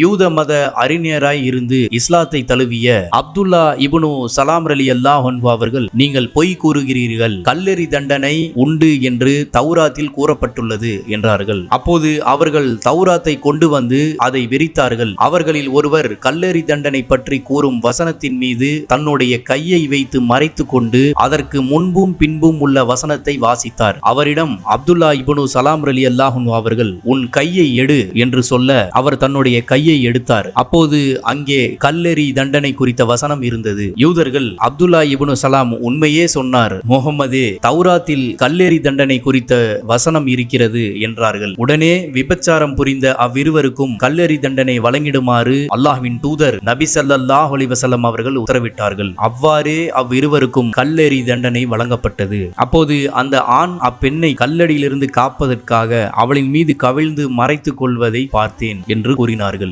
யூத மத அறிஞராய் இருந்து இஸ்லாத்தை தழுவிய அப்துல்லா இபுனு சலாம் அலி அல்லாஹ் அவர்கள் நீங்கள் பொய் கூறுகிறீர்கள் கல்லெறி தண்டனை உண்டு என்று தௌராத்தில் கூறப்பட்டுள்ளது என்றார்கள். அப்போது அவர்கள் தௌராத்தை கொண்டு வந்து அதை விரித்தார்கள். அவர்களில் ஒருவர் கல்லெறி தண்டனை பற்றி கூறும் வசனத்தின் மீது தன்னுடைய கையை வைத்து மறைத்து கொண்டு அதற்கு முன்பும் பின்பும் உள்ள வசனத்தை வாசித்தார். அவரிடம் அப்துல்லா இபுனு சலாம் அலி அல்லாஹ் அவர்கள் உன் கையை எடு என்று சொல்ல அவர் தன்னுடைய கை கையை எடுத்தார். அப்போது அங்கே கல்லெறி தண்டனை குறித்த வசனம் இருந்தது. யூதர்கள் அப்துல்லா இபுனு சலாம் உண்மையே சொன்னார் முகமதே தௌராத்தில் கல்லெறி தண்டனை குறித்த வசனம் இருக்கிறது என்றார்கள். உடனே விபச்சாரம் புரிந்த அவ்விருவருக்கும் கல்லெறி தண்டனை வழங்கிடுமாறு அல்லாஹ்வின் தூதர் நபி சல்லாஹ் அலைஹி அவர்கள் உத்தரவிட்டார்கள். அவ்வாறே அவ்விருவருக்கும் கல்லெறி தண்டனை வழங்கப்பட்டது. அப்போது அந்த ஆண் அப்பெண்ணை கல்லடியிலிருந்து காப்பதற்காக அவளின் மீது கவிழ்ந்து மறைத்துக் கொள்வதை பார்த்தேன் என்று கூறினார்கள்.